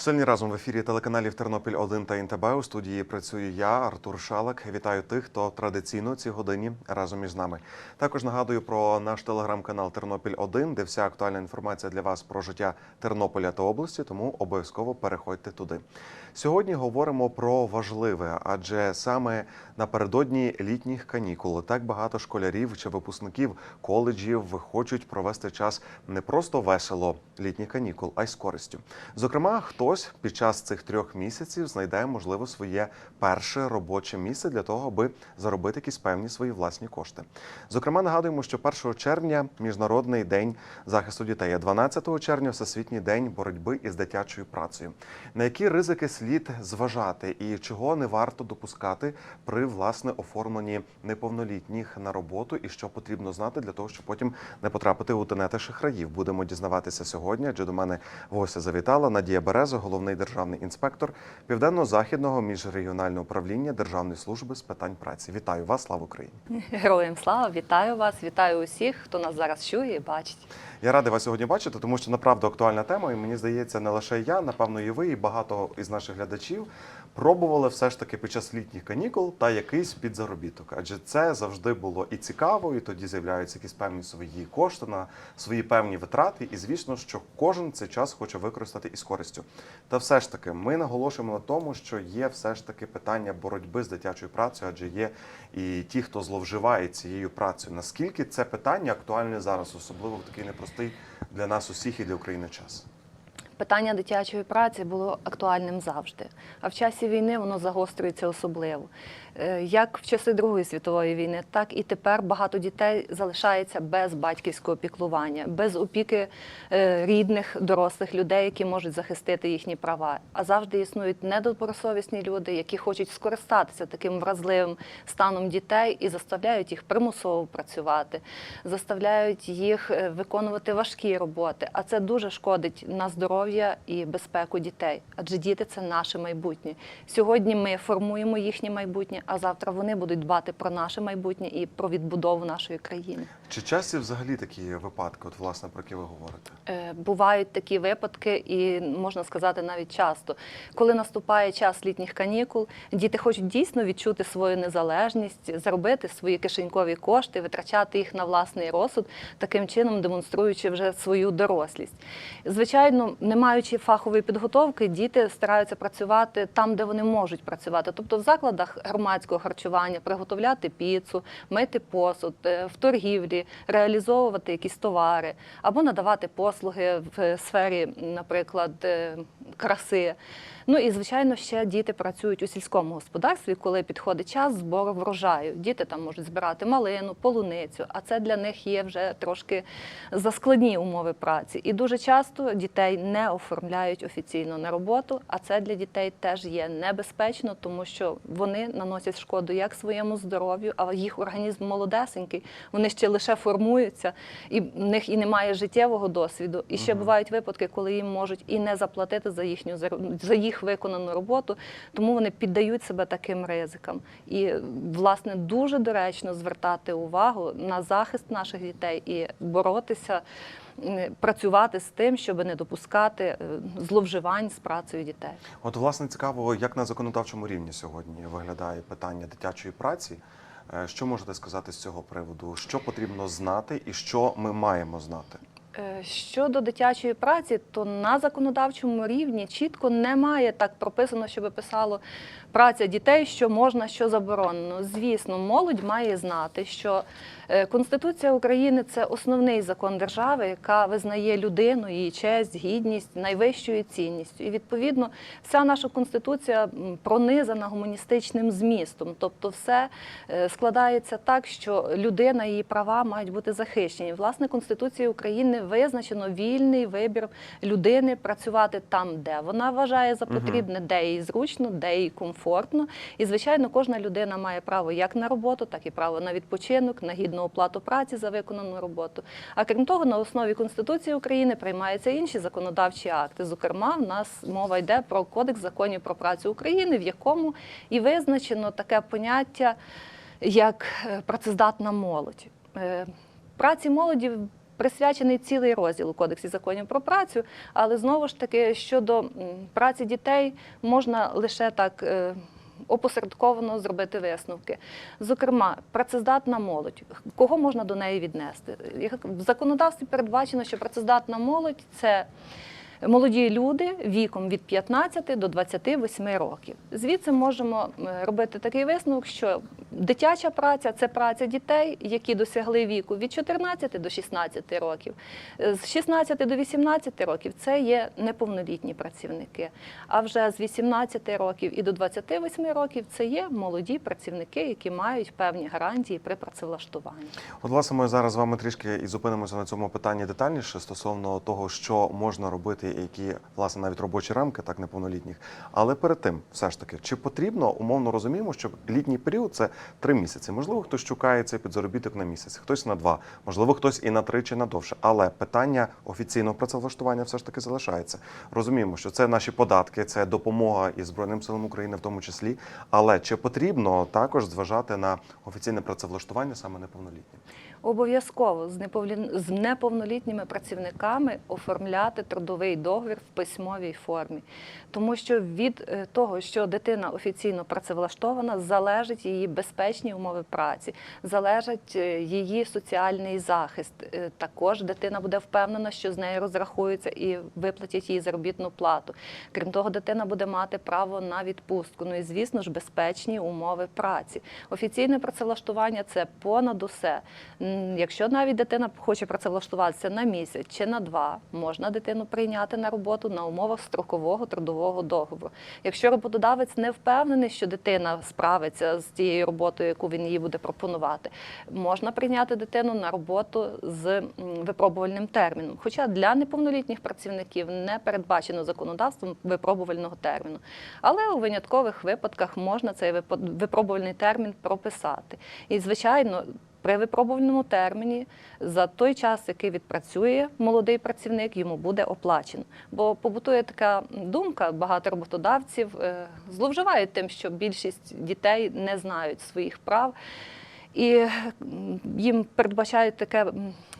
Сильні разом в ефірі телеканалів Тернопіль 1 та НТБ. У студії працюю я, Артур Шалак. Вітаю тих, хто традиційно ці годині разом із нами. Також нагадую про наш телеграм-канал Тернопіль 1 де вся актуальна інформація для вас про життя Тернополя та області. Тому обов'язково переходьте туди. Сьогодні говоримо про важливе, адже саме напередодні літніх канікул так багато школярів чи випускників коледжів хочуть провести час не просто весело літніх канікул, а й з користю. Зокрема, хтось під час цих трьох місяців знайде можливо своє перше робоче місце для того, аби заробити якісь певні свої власні кошти. Зокрема, нагадуємо, що 1 червня міжнародний день захисту дітей, а 12 червня всесвітній день боротьби із дитячою працею. На які ризики слід зважати і чого не варто допускати при власне оформленні неповнолітніх на роботу, і що потрібно знати для того, щоб потім не потрапити у тенети шахраїв. Будемо дізнаватися сьогодні. Адже до мене гостя завітала Надія Береза, головний державний інспектор Південно-Західного міжрегіонального управління Державної служби з питань праці. Вітаю вас, слава Україні! Героям слава, вітаю вас, вітаю усіх, хто нас зараз чує і бачить. Я радий вас сьогодні бачити, тому що направду актуальна тема, і мені здається, не лише я, напевно, і ви, і багато із наших глядачів пробували все ж таки під час літніх канікул та якийсь підзаробіток. Адже це завжди було і цікаво, і тоді з'являються якісь певні свої кошти на свої певні витрати. І звісно, що кожен цей час хоче використати із користю. Та все ж таки, ми наголошуємо на тому, що є все ж таки питання боротьби з дитячою працею, адже є і ті, хто зловживає цією працею. Наскільки це питання актуальне зараз, особливо в такий непростий для нас усіх і для України час? Питання дитячої праці було актуальним завжди, а в часі війни воно загострюється особливо. Е, Як в часи Другої світової війни, так і тепер багато дітей залишається без батьківського піклування, без опіки е, рідних дорослих людей, які можуть захистити їхні права. А завжди існують недобросовісні люди, які хочуть скористатися таким вразливим станом дітей і заставляють їх примусово працювати, заставляють їх е, виконувати важкі роботи. А це дуже шкодить на здоров'я і безпеку дітей. Адже діти це наше майбутнє. Сьогодні ми формуємо їхнє майбутнє, а завтра вони будуть дбати про наше майбутнє і про відбудову нашої країни. Чи часті взагалі такі випадки, от власне про які ви говорите? Е, Бувають такі випадки, і можна сказати навіть часто, коли наступає час літніх канікул, діти хочуть дійсно відчути свою незалежність, заробити свої кишенькові кошти, витрачати їх на власний розсуд, таким чином демонструючи вже свою дорослість. Звичайно, не маючи фахової підготовки, діти стараються працювати там, де вони можуть працювати, тобто в закладах громадського харчування, приготовляти піцу, мити посуд, е, в торгівлі, реалізовувати якісь товари або надавати послуги в сфері, наприклад, е, краси. Ну і звичайно, ще діти працюють у сільському господарстві, коли підходить час збору врожаю. Діти там можуть збирати малину, полуницю, а це для них є вже трошки заскладні умови праці. І дуже часто дітей не оформляють офіційно на роботу, а це для дітей теж є небезпечно, тому що вони наносять шкоду як своєму здоров'ю, а їх організм молодесенький, вони ще лише формуються, і в них і немає життєвого досвіду. І ще бувають випадки, коли їм можуть і не заплатити за їхню за їх виконану роботу, тому вони піддають себе таким ризикам. І власне дуже доречно звертати увагу на захист наших дітей і боротися. Працювати з тим, щоб не допускати е, зловживань з працею дітей. От, власне, цікаво, як на законодавчому рівні сьогодні виглядає питання дитячої праці. Е, Що можете сказати з цього приводу? Що потрібно знати і що ми маємо знати? Е, Щодо дитячої праці, то на законодавчому рівні чітко немає так прописано, щоб писало праця дітей, що можна, що заборонено. Звісно, молодь має знати, що е, Конституція України це основний закон держави, яка визнає людину, її честь, гідність найвищою цінністю. І відповідно вся наша конституція пронизана гуманістичним змістом. Тобто, все е, складається так, що людина і її права мають бути захищені. Власне, Конституцією України визначено вільний вибір людини працювати там, де вона вважає за потрібне, де їй зручно, де їй комфортно. І звичайно, кожна людина має право як на роботу, так і право на відпочинок, на гідну оплату праці за виконану роботу. А крім того, на основі Конституції України приймаються інші законодавчі акти. Зокрема, в нас мова йде про Кодекс законів про працю України, в якому і визначено таке поняття як е, працездатна молодь. Е, Праці молоді присвячений цілий розділ у Кодексі законів про працю, але знову ж таки щодо праці дітей можна лише так. е, Опосередковано зробити висновки. Зокрема, працездатна молодь. Кого можна до неї віднести? В законодавстві передбачено, що працездатна молодь це молоді люди віком від 15 до 28 років. Звідси можемо е, робити такий висновок, що дитяча праця це праця дітей, які досягли віку від 14 до 16 років. Е, З 16 до 18 років це є неповнолітні працівники. А вже з 18 років і до 28 років це є молоді працівники, які мають певні гарантії при працевлаштуванні. От, власне, ми зараз з вами трішки і зупинимося на цьому питанні детальніше стосовно того, що можна робити, які власне навіть робочі рамки, так неповнолітніх. Але перед тим, все ж таки, чи потрібно умовно розуміємо, що літній період це три місяці. Можливо, хтось шукає цей підзаробіток на місяць, хтось на два, можливо, хтось і на три чи на довше. Але питання офіційного працевлаштування все ж таки залишається. Розуміємо, що це наші податки, це допомога і Збройним силам України, в тому числі. Але чи потрібно також зважати на офіційне працевлаштування саме неповнолітнім? Обов'язково з неповнолітніми працівниками оформляти трудовий договір в письмовій формі, тому що від е, того, що дитина офіційно працевлаштована, залежить її безпечні умови праці, залежить е, її соціальний захист. Е, Також дитина буде впевнена, що з нею розрахуються і виплатять їй заробітну плату. Крім того, дитина буде мати право на відпустку. Ну і звісно ж, безпечні умови праці. Офіційне працевлаштування це понад усе. Якщо навіть дитина хоче працевлаштуватися на місяць чи на два, можна дитину прийняти на роботу на умовах строкового трудового договору. Якщо роботодавець не впевнений, що дитина справиться з тією роботою, яку він їй буде пропонувати, можна прийняти дитину на роботу з випробувальним терміном. Хоча для неповнолітніх працівників не передбачено законодавством випробувального терміну. Але у виняткових випадках можна цей випробувальний термін прописати. І, звичайно, при випробувальному терміні за той час, який відпрацює молодий працівник, йому буде оплачено. Бо побутує така думка, багато роботодавців е, зловживають тим, що більшість дітей не знають своїх прав. І їм передбачають таке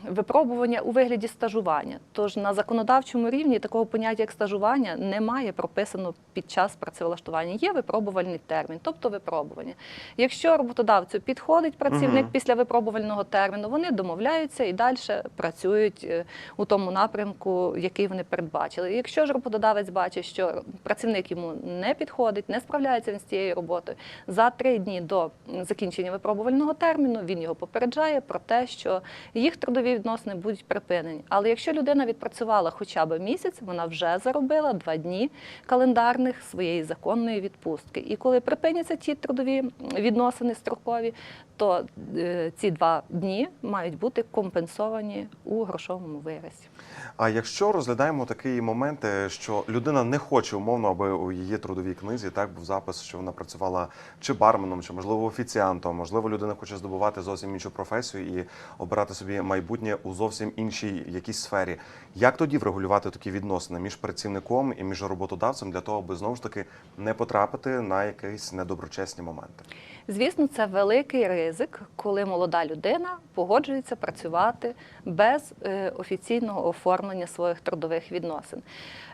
випробування у вигляді стажування. Тож на законодавчому рівні такого поняття, як стажування, немає прописано під час працевлаштування. Є випробувальний термін, тобто випробування. Якщо роботодавцю підходить працівник Мгм. після випробувального терміну, вони домовляються і далі працюють е, у тому напрямку, який вони передбачили. Якщо ж роботодавець бачить, що працівник йому не підходить, не справляється він з цією роботою, за три дні до закінчення випробувального терміну він його попереджає про те, що їх трудові відносини будуть припинені. Але якщо людина відпрацювала хоча б місяць, вона вже заробила два дні календарних своєї законної відпустки. І коли припиняться ті трудові відносини строкові, то е, ці два дні мають бути компенсовані у грошовому виразі. А якщо розглядаємо такий момент, що людина не хоче умовно, аби у її трудовій книзі так був запис, що вона працювала чи барменом, чи можливо офіціантом, можливо, людина хоче здобувати зовсім іншу професію і обирати собі майбутнє у зовсім іншій якійсь сфері. Як тоді врегулювати такі відносини між працівником і між роботодавцем для того, аби знову ж таки не потрапити на якісь недоброчесні моменти? Звісно, це великий ризик, коли молода людина погоджується працювати без е, офіційного оформлення своїх трудових відносин.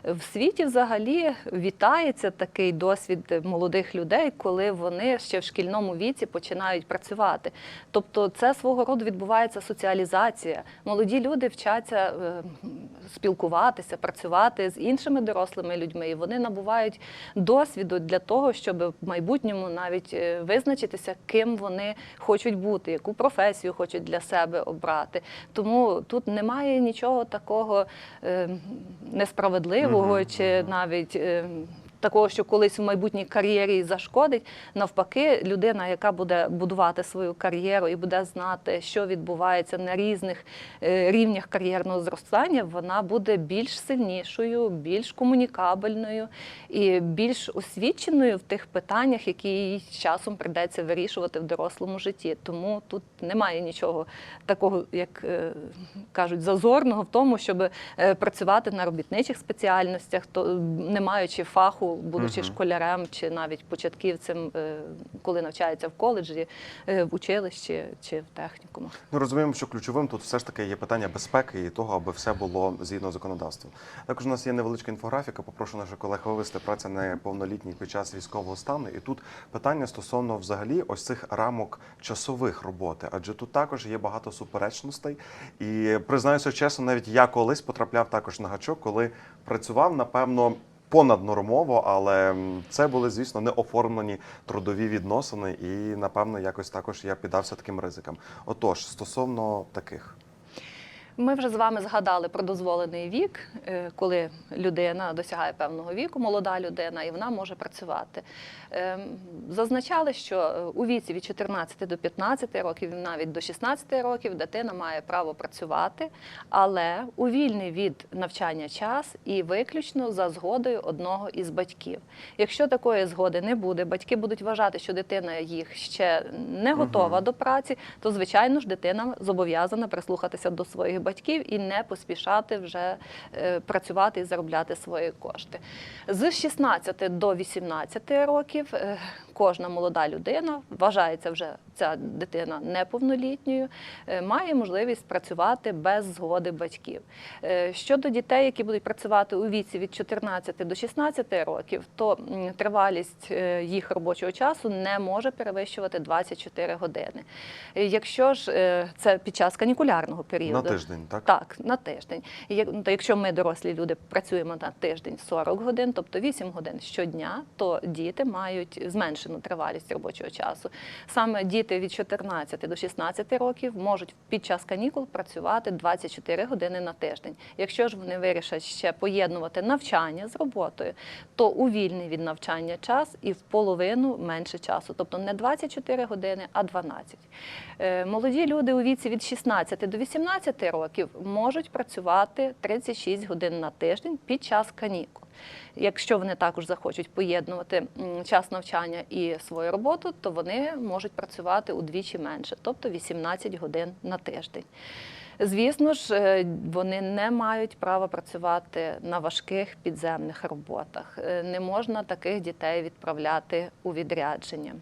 В світі взагалі вітається такий досвід молодих людей, коли вони ще в шкільному віці починають працювати. Тобто, це свого роду відбувається соціалізація. Молоді люди вчаться е, спілкуватися, працювати з іншими дорослими людьми, і вони набувають досвіду для того, щоб в майбутньому навіть е, визначитися, ким вони хочуть бути, яку професію хочуть для себе обрати. Тому тут немає нічого такого е, несправедливого Мгм, чи навіть. е, Такого, що колись в майбутній кар'єрі зашкодить, навпаки, людина, яка буде будувати свою кар'єру і буде знати, що відбувається на різних е, рівнях кар'єрного зростання, вона буде більш сильнішою, більш комунікабельною і більш освіченою в тих питаннях, які їй часом прийдеться вирішувати в дорослому житті. Тому тут немає нічого такого, як е, кажуть, зазорного в тому, щоб е, працювати на робітничих спеціальностях, то не маючи фаху будучи Мгм. школярем чи навіть початківцем, е, коли навчається в коледжі, е, в училищі чи в технікумах. Ну розуміємо, що ключовим тут все ж таки є питання безпеки і того, аби все було згідно законодавства. Також у нас є невеличка інфографіка. Попрошу наших колег вивести праця неповнолітніх під час військового стану. І тут питання стосовно взагалі ось цих рамок часових роботи, адже тут також є багато суперечностей. І признаюся чесно, навіть я колись потрапляв також на гачок, коли працював, напевно. Понаднормово, але це були, звісно, не оформлені трудові відносини, і напевно якось також я піддався таким ризикам. Отож, стосовно таких. Ми вже з вами згадали про дозволений вік, е, коли людина досягає певного віку, молода людина, і вона може працювати. Ем, Зазначали, що е, у віці від 14 до 15 років, навіть до 16 років, дитина має право працювати, але у вільний від навчання час і виключно за згодою одного із батьків. Якщо такої згоди не буде, батьки будуть вважати, що дитина їх ще не готова Мгм. до праці, то звичайно ж дитина зобов'язана прислухатися до своїх батьків і не поспішати вже е, працювати і заробляти свої кошти. З 16 до 18 років е, кожна молода людина вважається вже ця дитина неповнолітньою, е, має можливість працювати без згоди батьків. Щодо дітей, які будуть працювати у віці від 14 до 16 років, то тривалість їх робочого часу не може перевищувати 24 години. Якщо ж це під час канікулярного періоду, На тиждень, так? так, на тиждень. То якщо ми, дорослі люди, працюємо на тиждень 40 годин, тобто 8 годин щодня, то діти мають зменшену тривалість робочого часу. Саме діти від 14 до 16 років можуть під час канікул працювати 24 години на тиждень. Якщо ж вони вирішать ще поєднувати навчання з роботою, то у вільний від навчання час і в половину менше часу, тобто не 24 години, а 12. Е, Молоді люди у віці від 16 до 18 років можуть працювати 36 годин на тиждень під час канікул. Якщо вони також захочуть поєднувати час навчання і свою роботу, то вони можуть працювати удвічі менше, тобто 18 годин на тиждень. Звісно ж, е, вони не мають права працювати на важких підземних роботах. Е, Не можна таких дітей відправляти у відрядження.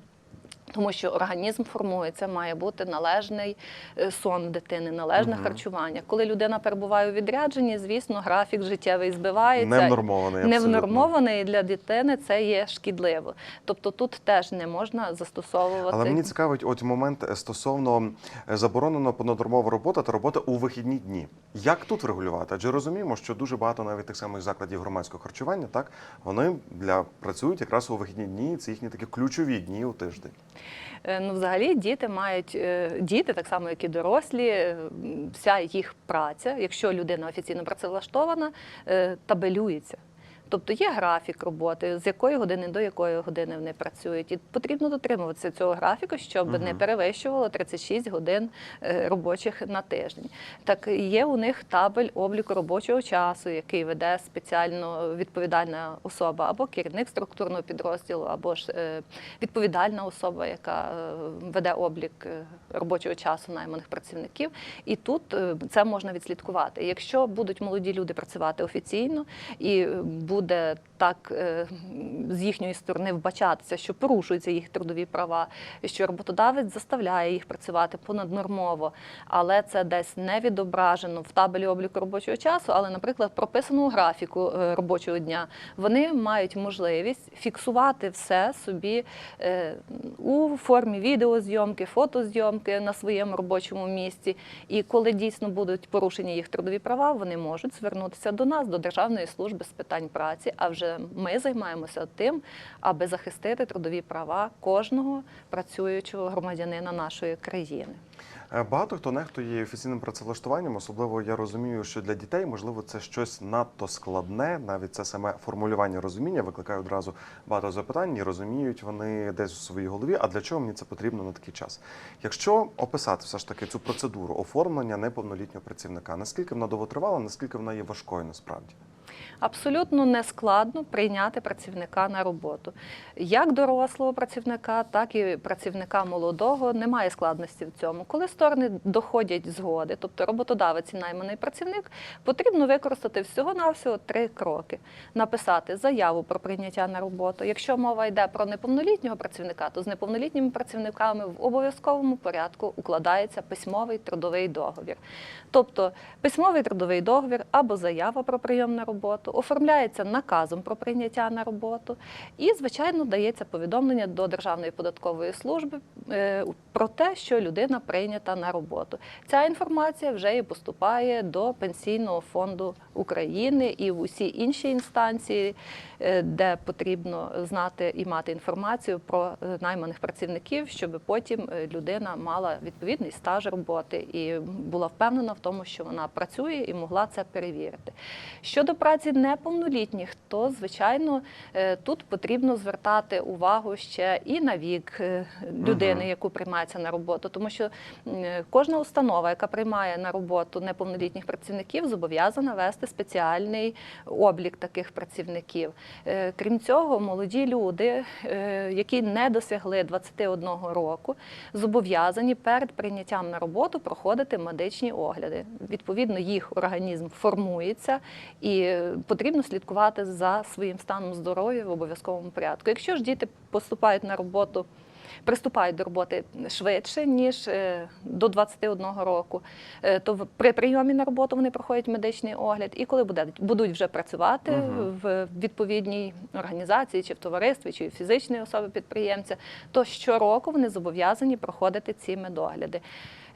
Тому що організм формується, має бути належний е, сон дитини, належне Мгм. харчування. Коли людина перебуває у відрядженні, звісно, графік життєвий збивається. Невнормований. Невнормований і для дитини це є шкідливо. Тобто тут теж не можна застосовувати. Але мені цікавить от момент е, стосовно е, заборонено понаднормова робота та робота у вихідні дні. Як тут врегулювати? Адже розуміємо, що дуже багато навіть тих самих закладів громадського харчування, так вони для працюють якраз у вихідні дні. Це їхні такі ключові дні у тиждень. Е, Ну, взагалі, діти мають е, діти, так само як і дорослі, е, вся їх праця, якщо людина офіційно працевлаштована, табелюється. Тобто є графік роботи, з якої години до якої години вони працюють. І потрібно дотримуватися цього графіку, щоб не перевищувало 36 годин е, робочих на тиждень. Так є у них табель обліку робочого часу, який веде спеціально відповідальна особа, або керівник структурного підрозділу, або ж е, відповідальна особа, яка е, веде облік робочого часу найманих працівників. І тут це можна відслідкувати. Якщо будуть молоді люди працювати офіційно і е, буде так е, з їхньої сторони вбачатися, що порушуються їх трудові права, що роботодавець заставляє їх працювати понаднормово, але це десь не відображено в табелі обліку робочого часу, але, наприклад, прописано у графіку е, робочого дня, вони мають можливість фіксувати все собі е, у формі відеозйомки, фотозйомки на своєму робочому місці. І коли дійсно будуть порушені їх трудові права, вони можуть звернутися до нас, до Державної служби з питань праці. А вже ми займаємося тим, аби захистити трудові права кожного працюючого громадянина нашої країни. Е, Багато хто нехтує офіційним працевлаштуванням, особливо я розумію, що для дітей можливо це щось надто складне. Навіть це саме формулювання розуміння викликає одразу багато запитань. І розуміють вони десь у своїй голові. А для чого мені це потрібно на такий час? Якщо описати все ж таки цю процедуру оформлення неповнолітнього працівника, наскільки вона довготривала, наскільки вона є важкою насправді? Абсолютно нескладно прийняти працівника на роботу. Як дорослого працівника, так і працівника молодого немає складності в цьому. Коли сторони доходять згоди, тобто роботодавець і найманий працівник, потрібно використати всього-навсього три кроки: написати заяву про прийняття на роботу. Якщо мова йде про неповнолітнього працівника, то з неповнолітніми працівниками в обов'язковому порядку укладається письмовий трудовий договір. Тобто письмовий трудовий договір або заява про прийом на роботу оформляється наказом про прийняття на роботу, і, звичайно, дається повідомлення до Державної податкової служби е, про те, що людина прийнята на роботу. Ця інформація вже і поступає до Пенсійного фонду України і в усі інші інстанції, е, де потрібно знати і мати інформацію про е, найманих працівників, щоб потім людина мала відповідний стаж роботи і була впевнена в тому, що вона працює і могла це перевірити. Щодо праці неповнолітніх, то звичайно е, тут потрібно звертати увагу ще і на вік е, людини, яку приймається на роботу, тому що кожна установа, яка приймає на роботу неповнолітніх працівників, зобов'язана вести спеціальний облік таких працівників. Е, Крім цього, молоді люди, е, які не досягли 21 року, зобов'язані перед прийняттям на роботу проходити медичні огляди. Відповідно, їх організм формується і е, потрібно слідкувати за своїм станом здоров'я в обов'язковому порядку. Якщо ж діти поступають на роботу. Приступають до роботи швидше ніж е, до 21 року. е, То при прийомі на роботу вони проходять медичний огляд, і коли будуть вже працювати в відповідній організації, чи в товаристві, чи в фізичної особи підприємця, то щороку вони зобов'язані проходити ці медогляди.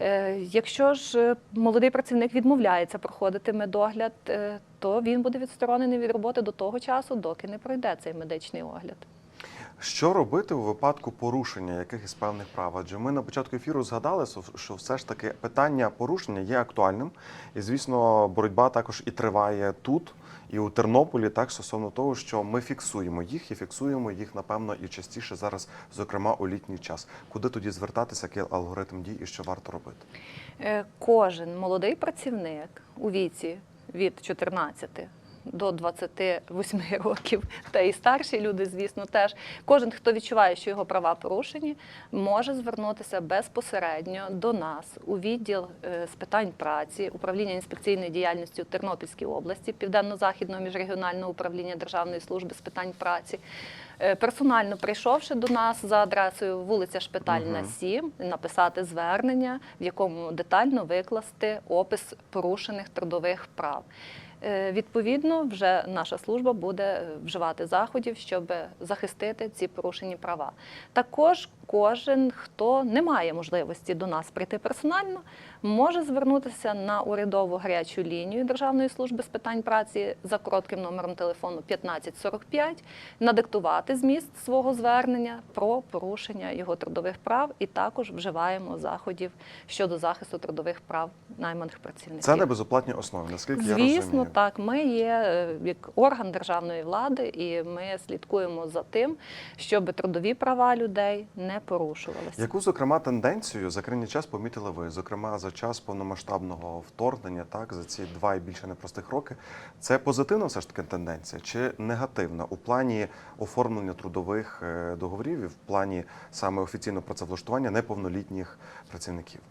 Е, Якщо ж молодий працівник відмовляється проходити медогляд, то він буде відсторонений від роботи до того часу, доки не пройде цей медичний огляд. Що робити у випадку порушення якихось певних прав? Адже ми на початку ефіру згадали, що- все ж таки питання порушення є актуальним, і звісно, боротьба також і триває тут, і у Тернополі, так стосовно того, що ми фіксуємо їх і фіксуємо їх, напевно, і частіше зараз, зокрема у літній час. Куди тоді звертатися, який алгоритм дій і що варто робити? Е, Кожен молодий працівник у віці від 14 до 28 років, та і старші люди, звісно, теж кожен, хто відчуває, що його права порушені, може звернутися безпосередньо до нас у відділ е, з питань праці, управління інспекційної діяльності у Тернопільській області, Південно-Західного міжрегіонального управління Державної служби з питань праці. Е, Персонально прийшовши до нас за адресою вулиця Шпитальна, Мгм. 7, написати звернення, в якому детально викласти опис порушених трудових прав. Е, Відповідно, вже наша служба буде вживати заходів, щоб захистити ці порушені права. Також кожен, хто не має можливості до нас прийти персонально, може звернутися на урядову гарячу лінію Державної служби з питань праці за коротким номером телефону 1545, надиктувати зміст свого звернення про порушення його трудових прав, і також вживаємо заходів щодо захисту трудових прав найманих працівників. Це на безоплатній основі, наскільки я Звісно, розумію. так. Ми є е, як орган державної влади, і ми слідкуємо за тим, щоб трудові права людей не порушувалися. Яку, зокрема, тенденцію за крайній час помітили ви? Зокрема, за час повномасштабного вторгнення, так за ці два і більше непростих роки, це позитивна все ж таки тенденція чи негативна у плані оформлення трудових е, договорів і в плані саме офіційного працевлаштування неповнолітніх працівників?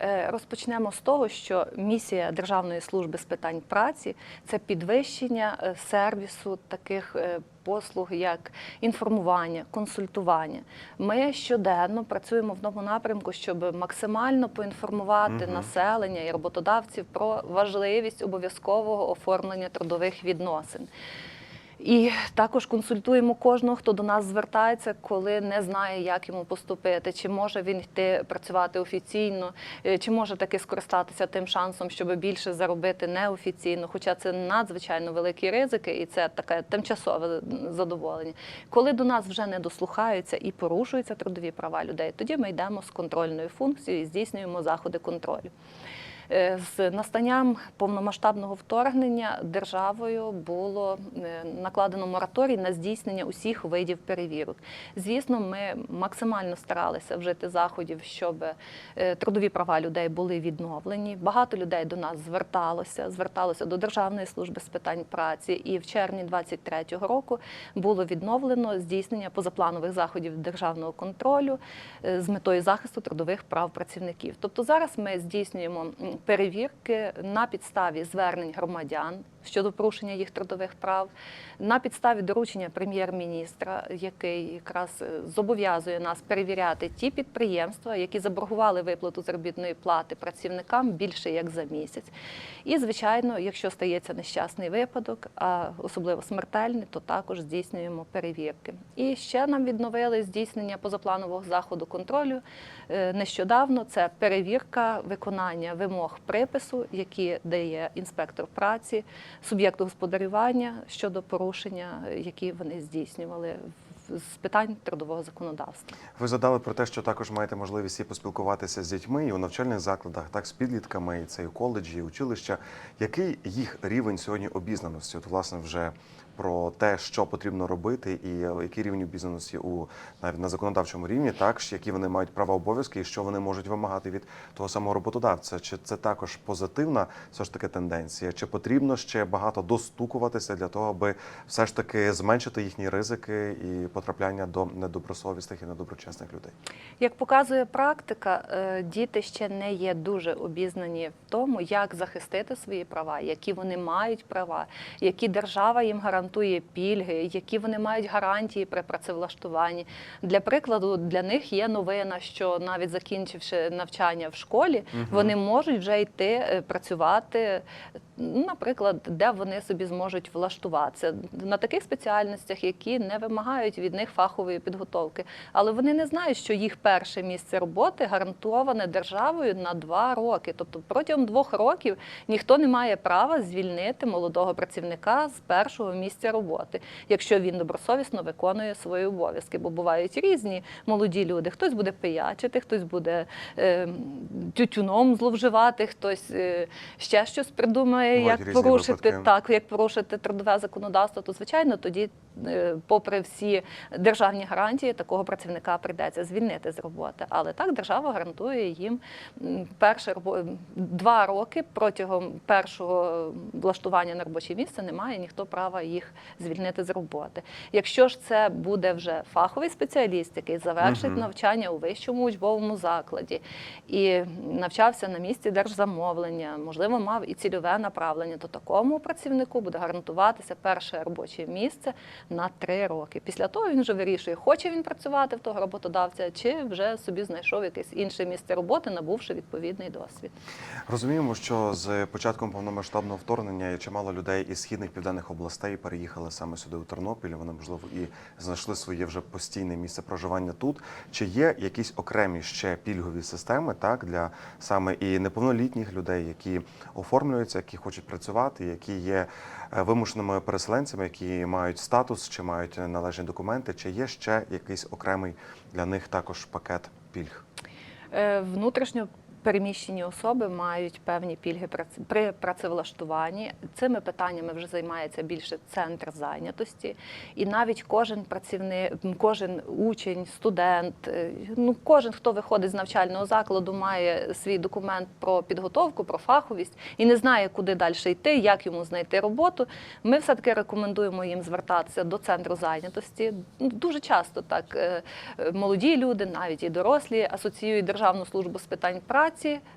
Е, Розпочнемо з того, що місія Державної служби з питань праці це підвищення е, сервісу таких е, послуг, як інформування, консультування. Ми щоденно працюємо в тому напрямку, щоб максимально поінформувати Мгм. населення і роботодавців про важливість обов'язкового оформлення трудових відносин. І також консультуємо кожного, хто до нас звертається, коли не знає, як йому поступити, чи може він йти працювати офіційно, е, чи може таки скористатися тим шансом, щоб більше заробити неофіційно. Хоча це надзвичайно великі ризики, і це таке тимчасове задоволення. Коли до нас вже не дослухаються і порушуються трудові права людей, тоді ми йдемо з контрольною функцією і здійснюємо заходи контролю. Е, З настанням повномасштабного вторгнення державою було е, накладено мораторій на здійснення усіх видів перевірок. Звісно, ми максимально старалися вжити заходів, щоб е, трудові права людей були відновлені. Багато людей до нас зверталося, зверталося до Державної служби з питань праці. І в червні 23-го року було відновлено здійснення позапланових заходів державного контролю з метою захисту трудових прав працівників. Тобто зараз ми здійснюємо перевірки на підставі звернень громадян щодо порушення їх трудових прав, на підставі доручення прем'єр-міністра, який якраз е, зобов'язує нас перевіряти ті підприємства, які заборгували виплату заробітної плати працівникам більше як за місяць. І, звичайно, якщо стається нещасний випадок, а особливо смертельний, то також здійснюємо перевірки. І ще нам відновили здійснення позапланового заходу контролю е, нещодавно. Це перевірка виконання вимог припису, які дає інспектор праці, суб'єкту господарювання щодо порушення, які вони здійснювали в- з питань трудового законодавства. Ви задали про те, що також маєте можливість і поспілкуватися з дітьми і у навчальних закладах, так з підлітками, і це і коледжі, і училища. Який їх рівень сьогодні обізнаності? От власне вже про те, що потрібно робити, і е, який рівень обізнаності у навіть на законодавчому рівні, так які вони мають права обов'язки, і що вони можуть вимагати від того самого роботодавця. Чи це також позитивна все ж таки тенденція? Чи потрібно ще багато достукуватися для того, аби все ж таки зменшити їхні ризики і потрапляння до недобросовісних і недоброчесних людей? Як показує практика, е, діти ще не є дуже обізнані в тому, як захистити свої права, які вони мають права, які держава їм гарантує пільги, які вони мають гарантії при працевлаштуванні. Для прикладу, для них є новина, що навіть закінчивши навчання в школі, вони можуть вже йти е, працювати. Наприклад, де вони собі зможуть влаштуватися на таких спеціальностях, які не вимагають від них фахової підготовки, але вони не знають, що їх перше місце роботи гарантоване державою на два роки. Тобто протягом двох років ніхто не має права звільнити молодого працівника з першого місця роботи, якщо він добросовісно виконує свої обов'язки. Бо бувають різні молоді люди. Хтось буде пиячити, хтось буде е, тютюном зловживати, хтось е, ще щось придумає, Бувають як різні порушити випадки. так, як порушити трудове законодавство, то звичайно тоді, е, попри всі державні гарантії, такого працівника прийдеться звільнити з роботи. Але так держава гарантує їм перше два роки протягом першого влаштування на робоче місце немає ніхто права їх звільнити з роботи. Якщо ж це буде вже фаховий спеціаліст, який завершить Мгм. навчання у вищому учбовому закладі і навчався на місці держзамовлення, можливо, мав і цільове направлення, то такому працівнику буде гарантуватися перше робоче місце на три роки. Після того він вже вирішує, хоче він працювати в того роботодавця, чи вже собі знайшов якесь інше місце роботи, набувши відповідний досвід. Розуміємо, що з початком повномасштабного вторгнення чимало людей із східних південних областей переїхали саме сюди у Тернопіль. Вони можливо і знайшли своє вже постійне місце проживання тут. Чи є якісь окремі ще пільгові системи, так для саме і неповнолітніх людей, які оформлюються, які хочуть працювати, які є е, вимушеними переселенцями, які мають статус чи мають належні документи? Чи є ще якийсь окремий для них також пакет пільг? Е, Внутрішньо переміщені особи мають певні пільги при працевлаштуванні. Цими питаннями вже займається більше центр зайнятості. І навіть кожен працівник, кожен учень, студент, е, ну кожен, хто виходить з навчального закладу, має свій документ про підготовку, про фаховість і не знає, куди далі йти, як йому знайти роботу. Ми все таки рекомендуємо їм звертатися до центру зайнятості. Ну, Дуже часто так е, е, молоді люди, навіть і дорослі, асоціюють Державну службу з питань праці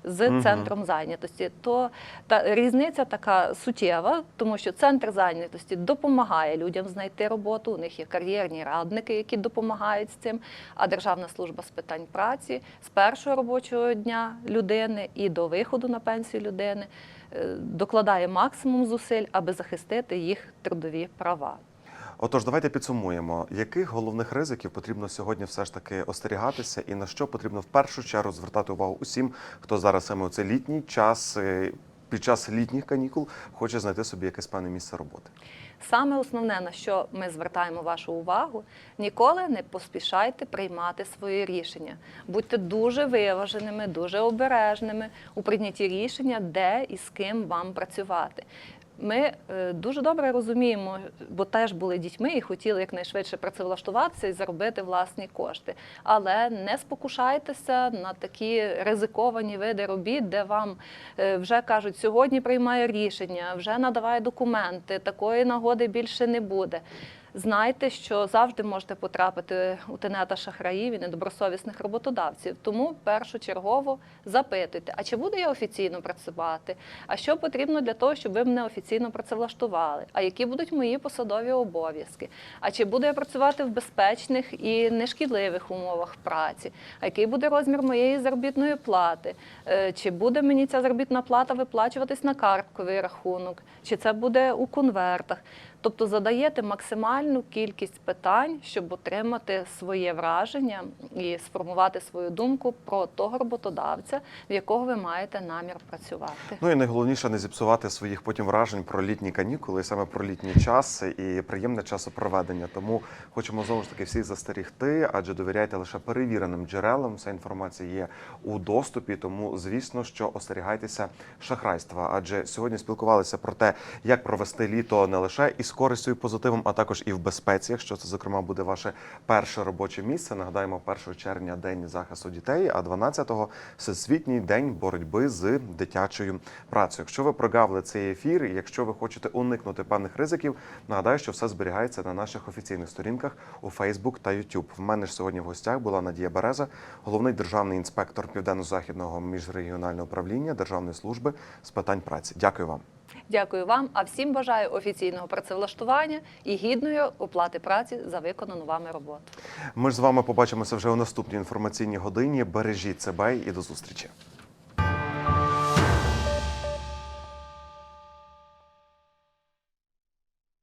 з Мгм. центром зайнятості. То та різниця така суттєва, тому що центр зайнятості допомагає людям знайти роботу. У них є кар'єрні радники, які допомагають з цим. А Державна служба з питань праці з першого робочого дня людини і до виходу на пенсію людини е, докладає максимум зусиль, аби захистити їх трудові права. Отож, давайте підсумуємо, яких головних ризиків потрібно сьогодні все ж таки остерігатися, і на що потрібно в першу чергу звертати увагу усім, хто зараз саме у цей літній час е, під час літніх канікул хоче знайти собі якесь певне місце роботи. Саме основне, на що ми звертаємо вашу увагу, ніколи не поспішайте приймати свої рішення. Будьте дуже виваженими, дуже обережними у прийнятті рішення, де і з ким вам працювати. Ми е, дуже добре розуміємо, бо теж були дітьми і хотіли якнайшвидше працевлаштуватися і заробити власні кошти. Але не спокушайтеся на такі ризиковані види робіт, де вам е, вже кажуть, сьогодні приймає рішення, вже надаває документи, такої нагоди більше не буде. Знайте, що завжди можете потрапити у тенета шахраїв і недобросовісних роботодавців. Тому першочергово запитуйте, а чи буду я офіційно працювати? А що потрібно для того, щоб ви мене офіційно працевлаштували? А які будуть мої посадові обов'язки? А чи буду я працювати в безпечних і нешкідливих умовах праці? А який буде розмір моєї заробітної плати? Е, Чи буде мені ця заробітна плата виплачуватись на картковий рахунок? Чи це буде у конвертах? Тобто задаєте максимальну кількість питань, щоб отримати своє враження і сформувати свою думку про того роботодавця, в якого ви маєте намір працювати. Ну і найголовніше не зіпсувати своїх потім вражень про літні канікули, саме про літній час і приємне часопроведення. Тому хочемо знову ж таки всіх застерігти, адже довіряйте лише перевіреним джерелам. Вся інформація є у доступі. Тому, звісно, що остерігайтеся шахрайства. Адже сьогодні спілкувалися про те, як провести літо не лише із користю і позитивом, а також і в безпеці, якщо це зокрема буде ваше перше робоче місце. Нагадаємо, 1 червня день захисту дітей, а 12-го – всесвітній день боротьби з дитячою працею. Якщо ви прогавили цей ефір, якщо ви хочете уникнути певних ризиків, нагадаю, що все зберігається на наших офіційних сторінках у Facebook та YouTube. В мене ж сьогодні в гостях була Надія Береза, головний державний інспектор південно-західного міжрегіонального управління Державної служби з питань праці. Дякую вам. Дякую вам, а всім бажаю офіційного працевлаштування і гідної оплати праці за виконану вами роботу. Ми ж з вами побачимося вже у наступній інформаційній годині. Бережіть себе і до зустрічі.